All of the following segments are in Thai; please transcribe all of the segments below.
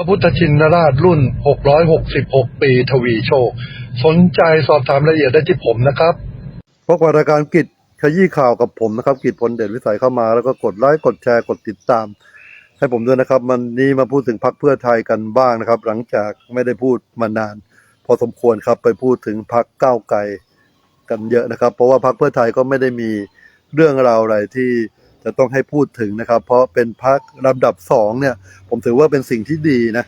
พระพุทธชินราชรุ่น 666 ปีทวีโชค สนใจสอบถามรายละเอียดได้ที่ผมนะครับพบกับรายการกิจขยี้ข่าวกับผมนะครับ กิจพลเด่นวิสัยเข้ามาแล้วก็กดไลค์กดแชร์กดติดตาม ให้ผมด้วยนะครับ มันนี้มาพูดถึงพักเพื่อไทยกันบ้างนะครับ หลังจากไม่ได้พูดมานาน พอสมควรครับไปพูดถึงพักก้าวไกลกันเยอะนะครับ เพราะว่าพักเพื่อไทยก็ไม่ได้มีเรื่องราวอะไรที่ จะต้องให้พูดถึงนะครับ เพราะเป็นพักลำดับสองเนี่ย ผมถือว่าเป็นสิ่งที่ดีนะ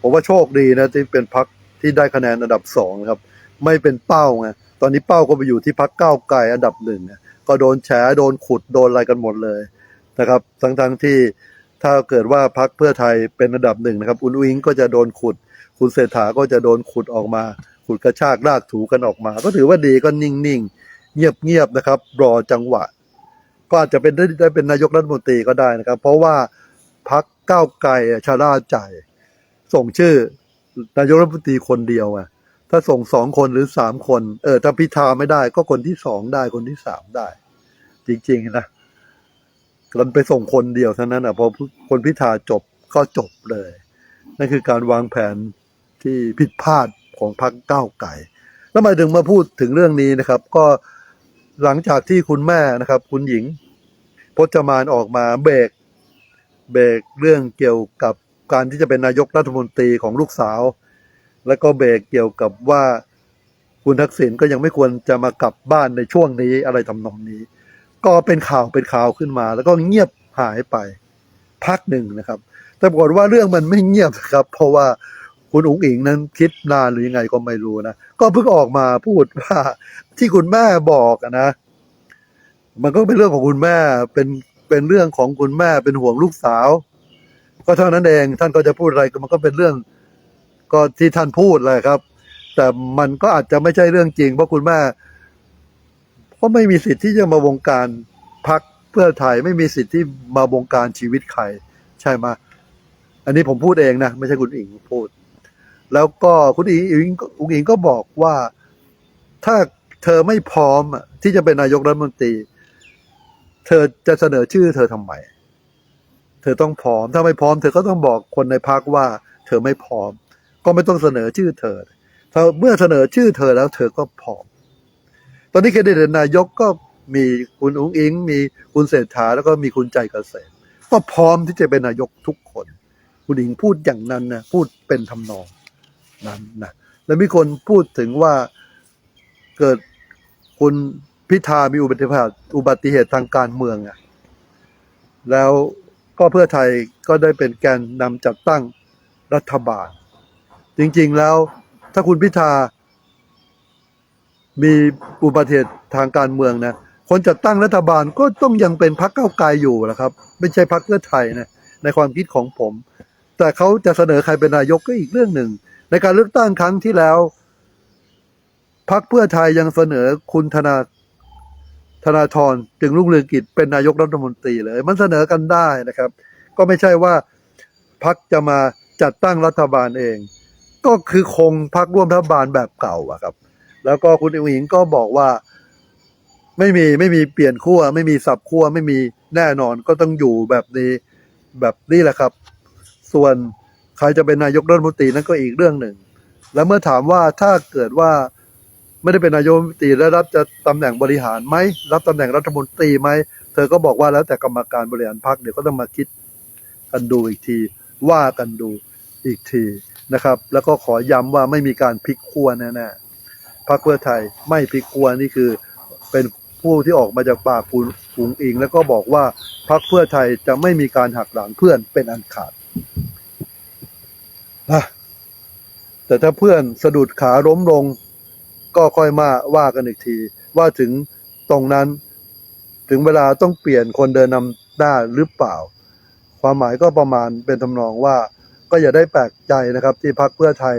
ผมว่าโชคดีนะที่เป็นพักที่ได้คะแนนอันดับสองครับ ไม่เป็นเป้าไงตอนนี้เป้าก็ไปอยู่ที่พักก้าวไกลอันดับหนึ่งก็โดนแฉโดนขุดโดนอะไรกันหมดเลยนะครับ ทั้งทั้งๆที่ถ้าเกิดว่าพักเพื่อไทยเป็นอันดับหนึ่งนะครับอุนวิงก็จะโดนขุด คุณเศรษฐาก็จะโดนขุดออกมา ขุดกระชากรากถูกันออกมา ก็ถือว่าดีก็นิ่งๆเงียบๆนะครับ รอจังหวะ ก็อาจจะเป็นได้ได้เป็นนายกรัฐมนตรีก็ได้นะครับ เพราะว่าพักก้าวไกลชาล่าใจ ส่งชื่อนายกรัฐมนตรีคนเดียวอะถ้าส่งสองคนหรือสามคนเออถ้าพิธาไม่ได้ ก็คนที่สองได้คนที่สามได้ จริง ๆ นะมันไปส่งคนเดียวเท่านั้นอะพอคนพิธาจบก็จบเลย นั่นคือการวางแผนที่ผิดพลาดของพรรคก้าวไก่แล้วมาถึงมาพูดถึงเรื่องนี้นะครับ ก็ หลังจากที่คุณแม่นะครับ คุณหญิงพจมานออกมาเบรกเบรกเรื่องเกี่ยวกับการที่จะเป็นนายกรัฐมนตรีของลูกสาว แล้วก็เบรกเกี่ยวกับว่าคุณทักษิณก็ยังไม่ควรจะมากลับบ้านในช่วงนี้อะไรทำนองนี้ ก็เป็นข่าวเป็นข่าวขึ้นมา แล้วก็เงียบหายไป พักหนึ่งนะครับ แต่ปรากฏว่าเรื่องมันไม่เงียบนะครับ เพราะว่า คุณอุ๋งอิงนั้นคิดนานหรือยังไงก็ไม่รู้นะ ก็เพิ่งออกมาพูดว่าที่คุณแม่บอกนะ มันก็เป็นเรื่องของคุณแม่เป็นเป็นเรื่องของคุณแม่เป็นห่วงลูกสาว ก็เท่านั้นเองท่านก็จะพูดอะไรก็มันก็เป็นเรื่องก็ที่ท่านพูดเลยครับ แต่มันก็อาจจะไม่ใช่เรื่องจริง เพราะคุณแม่ก็ไม่มีสิทธิ์ที่จะมาวงการพักเพื่อไทยไม่มีสิทธิ์ที่มาวงการชีวิตใคร ใช่ไหมอันนี้ผมพูดเองนะ ไม่ใช่คุณอิงพูด แล้วก็คุณอิงอิงคุณอิงก็บอกว่าถ้าเธอไม่พร้อมที่จะเป็นนายกรัฐมนตรี เธอจะเสนอชื่อ เธอทำไม เธอต้องพร้อม ถ้าไม่พร้อม เธอก็ต้องบอกคนในพักว่า เธอไม่พร้อม ก็ไม่ต้องเสนอชื่อเธอถ้าเมื่อเสนอชื่อเธอแล้ว เธอก็พร้อม ตอนนี้แคนดิเดตนายกก็มีคุณอุ้งอิง มีคุณเศรษฐาแล้วก็มีคุณใจเกษมก็พร้อมที่จะเป็นนายกทุกคน คุณอิงพูดอย่างนั้นนะพูดเป็นทำนอง นั้นนะแล้วมีคนพูดถึงว่าเกิดคุณพิธามีอุบัติเหตุอุบัติเหตุทางการเมืองอะแล้วก็เพื่อไทยก็ได้เป็นแกนนำจัดตั้งรัฐบาล จริงๆแล้วถ้าคุณพิธา มีอุบัติเหตุทางการเมืองนะคนจัดตั้งรัฐบาลก็ต้องยังเป็นพรรคเก้าไกลอยู่นะครับ ไม่ใช่พรรคเพื่อไทยนะในความคิดของผม แต่เขาจะเสนอใครเป็นนายกก็อีกเรื่องหนึ่ง ในการเลือกตั้งครั้งที่แล้วพรรคเพื่อไทยยังเสนอคุณธนาธนาธรจึงรุ่งเรืองกิจเป็นนายกรัฐมนตรีเลย มันเสนอกันได้นะครับ ก็ไม่ใช่ว่าพรรคจะมาจัดตั้งรัฐบาลเอง ก็คือคงพรรคร่วมรัฐบาลแบบเก่าอะครับ แล้วก็คุณอิงอิงก็บอกว่า ไม่มีไม่มีเปลี่ยนขั้วไม่มีสับขั้วไม่มีแน่นอนก็ต้องอยู่แบบนี้แบบนี้แหละครับ ส่วน ใครจะเป็นนายกรัฐมนตรีนั่นก็อีกเรื่องหนึ่ง แล้วเมื่อถามว่าถ้าเกิดว่าไม่ได้เป็นนายกรัฐมนตรีแล้รับจะตำแหน่งบริหารไหมรับตำแหน่งรัฐมนตรีไหมเธอก็บอกว่าแล้วแต่กรรมการบริหารพรรคเดี๋ยวก็ต้องมาคิดกันดูอีกที ว่ากันดูอีกทีนะครับ แล้วก็ขอย้ำว่าไม่มีการพลิกขั้วแน่ๆพรรคเพื่อไทยไม่พลิกครัวนี่คือเป็นผู้ที่ออกมาจากปากคุณอุงอิง แล้วก็บอกว่าพรรคเพื่อไทยจะไม่มีการหักหลังเพื่อนเป็นอันขาด นะแต่ถ้าเพื่อนสะดุดขาล้มลง ก็ค่อยมาว่ากันอีกที ว่าถึงตรงนั้น ถึงเวลาต้องเปลี่ยนคนเดินนำหน้าหรือเปล่า ความหมายก็ประมาณเป็นทำนองว่า ก็อย่าได้แปลกใจนะครับ ที่พรรคเพื่อไทย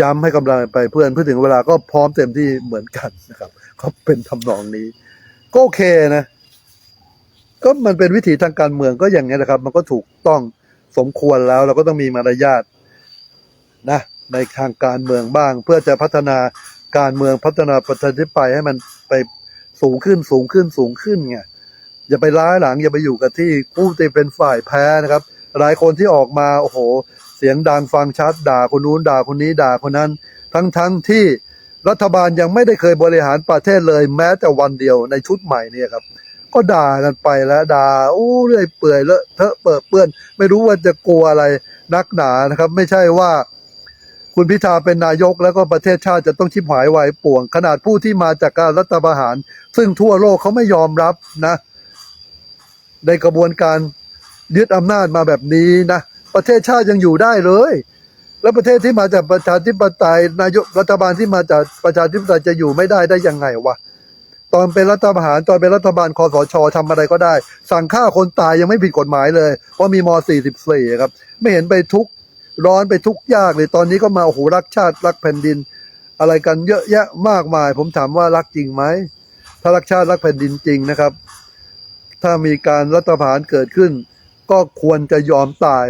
ย้ำให้กำลังไปเพื่อนเพื่อถึงเวลาก็พร้อมเต็มที่เหมือนกันนะครับ ก็เป็นทำนองนี้ ก็โอเคนะก็มันเป็นวิถีทางการเมืองก็อย่างนี้นะครับ มันก็ถูกต้อง สมควรแล้วเราก็ต้องมีมารยาทนะในทางการเมืองบ้าง เพื่อจะพัฒนาการเมืองพัฒนาประชาธิปไตยให้มันไปสูงขึ้นสูงขึ้นสูงขึ้นไงอย่าไปล้าหลังอย่าไปอยู่กับที่ผู้ที่เป็นฝ่ายแพ้นะครับ หลายคนที่ออกมาโอ้โห เสียงดังฟังชัดด่าคนนู้นด่าคนนี้ด่าคนนั้น ทั้งทั้งที่รัฐบาลยังไม่ได้เคยบริหารประเทศเลยแม้แต่วันเดียวในชุดใหม่เนี่ยครับ ก็ด่ากันไปแล้วด่าโอ้เรื่อยเปื่อยเลอะเทอะเปิดเปื้อน ไม่รู้ว่าจะกลัวอะไรนักหนานะครับ ไม่ใช่ว่า คุณพิธาเป็นนายกแล้วก็ประเทศชาติจะต้องชิบหายวายป่วง ขนาดผู้ที่มาจากการรัฐประหาร ซึ่งทั่วโลกเขาไม่ยอมรับนะ ในกระบวนการยึดอำนาจมาแบบนี้นะประเทศชาติยังอยู่ได้เลย แล้วประเทศที่มาจากประชาธิปไตยนายกรัฐบาลที่มาจากประชาธิปไตยจะอยู่ไม่ได้ได้ยังไงวะ ตอนเป็นรัฐประหารตอนเป็นรัฐบาลคอสชทำอะไรก็ได้ สั่งฆ่าคนตายยังไม่ผิดกฎหมายเลยเพราะมีม .44 ครับ ไม่เห็นไปทุกร้อนไปทุกยากเลยตอนนี้ก็มาโอ้โหรักชาติรักแผ่นดิน อะไรกันเยอะแยะมากมาย ผมถามว่ารักจริงไหมถ้ารักชาติรักแผ่นดินจริงนะครับ ถ้ามีการรัฐประหารเกิดขึ้น ก็ควรจะยอมตาย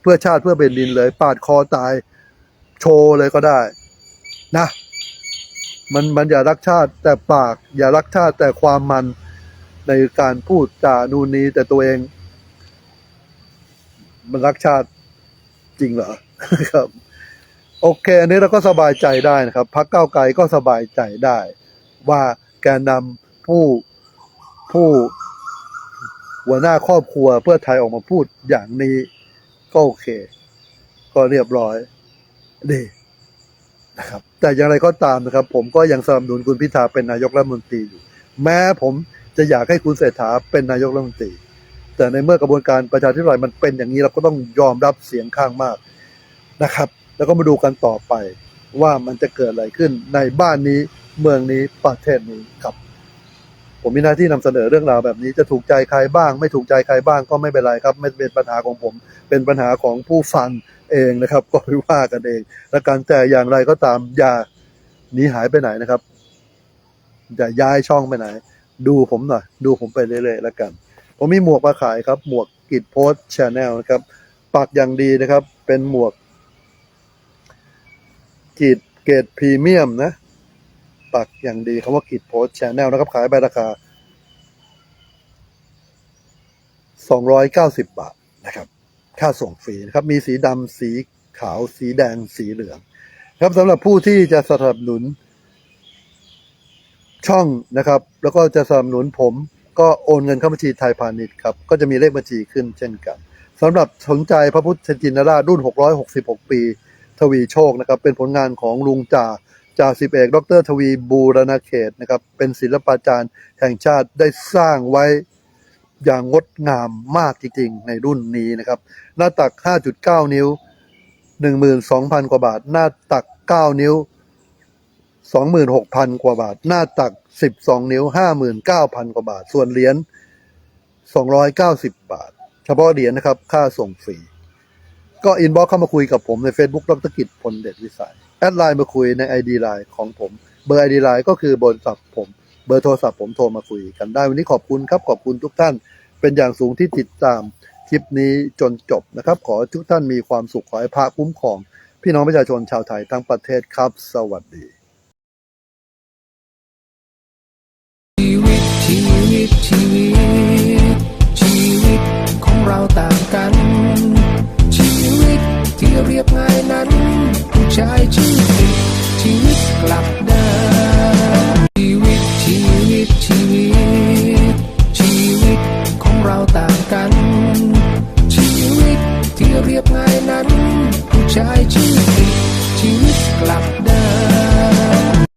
เพื่อชาติเพื่อแผ่นดินเลย ปาดคอตายโชว์เลยก็ได้ นะ มันมันอย่ารักชาติแต่ปาก อย่ารักชาติแต่ความมันในการพูดจานูนนี้แต่ตัวเอง มันรักชาติจริงเหรอครับ โอเค อันนี้เราก็สบายใจได้นะครับพักเก้าไกลก็สบายใจได้ ว่าแกนนำผู้ผู้หัวหน้าครอบครัวเพื่อไทยออกมาพูดอย่างนี้ก็โอเค ก็เรียบร้อยดี นะครับแต่อย่างไรก็ตามนะครับ ผมก็ยังสนับสนุนคุณพิธาเป็นนายกรัฐมนตรีอยู่แม้ผมจะอยากให้คุณเศรษฐาเป็นนายกรัฐมนตรี แต่ในเมื่อกระบวนการประชาธิปไตยมันเป็นอย่างนี้เราก็ต้องยอมรับเสียงข้างมากนะครับ แล้วก็มาดูกันต่อไปว่ามันจะเกิดอะไรขึ้นในบ้านนี้เมืองนี้ประเทศนี้ครับ ผมมีหน้าที่นำเสนอเรื่องราวแบบนี้จะถูกใจใครบ้าง ไม่ถูกใจใครบ้างก็ไม่เป็นไรครับ ไม่เป็นปัญหาของผม เป็นปัญหาของผู้ฟังเองนะครับ ก็ไปว่ากันเอง และการแต่อย่างไรก็ตามอย่าหนีหายไปไหนนะครับอย่าย้ายช่องไปไหน ดูผมหน่อยดูผมไปเรื่อยๆแล้วกัน ผมมีหมวกมาขายครับ หมวกกิดโพสชาแนลนะครับปักอย่างดีนะครับ เป็นหมวกกีดเกรดพรีเมียมนะ ปักอย่างดีคำว่ากิดโพสแชาแนลนะครับ ขายไปราคา 290 บาทนะครับ ค่าส่งฟรีนะครับ มีสีดำสีขาวสีแดงสีเหลือง ครับสำหรับผู้ที่จะสนับสนุน ช่องนะครับ แล้วก็จะสนับสนุนผม ก็โอนเงินเข้าบัญชีไทยพาณิชย์ครับ ก็จะมีเลขบัญชีขึ้นเช่นกันสำหรับสนใจพระพุทธจินราชรุ่น 666 ปี ทวีโชคนะครับ เป็นผลงานของลุงจ่า จ่าสิบเอก ดรทวีบูรณเขตนะครับ เป็นศิลปาจารย์แห่งชาติได้สร้างไว้อย่างงดงามมากจริงๆ ในรุ่นนี้นะครับ หน้าตัก 5.9 นิ้ว 12,000 กว่าบาท หน้าตัก 9 นิ้ว 26,000 กว่าบาท หน้าตัก 12 นิ้ว 59,000 กว่าบาท ส่วนเหรียญ290 บาท เฉพาะเหรียญนะครับ ค่าส่งฟรี ก็อินบ็อกเข้ามาคุยกับผมใน Facebook ดรกิจพลเดชวิสัย แอดไลน์มาคุยใน ID ไลน์ของผม เบอร์ ID ไลน์ก็คือเบอร์โทรศัพท์ผม เบอร์โทรศัพท์ผมโทรมาคุยกันได้ วันนี้ขอบคุณครับ ขอบคุณทุกท่านเป็นอย่างสูงที่ติดตามคลิปนี้จนจบนะครับ ขอทุกท่านมีความสุขขอให้พระคุ้มครอง พี่น้องประชาชนชาวไทยทั้งประเทศครับ สวัสดีชีวิตชีวิตชีวิตชีวิตของเราต่าง ใช้ชายชื่อผิตชีวิตกลับ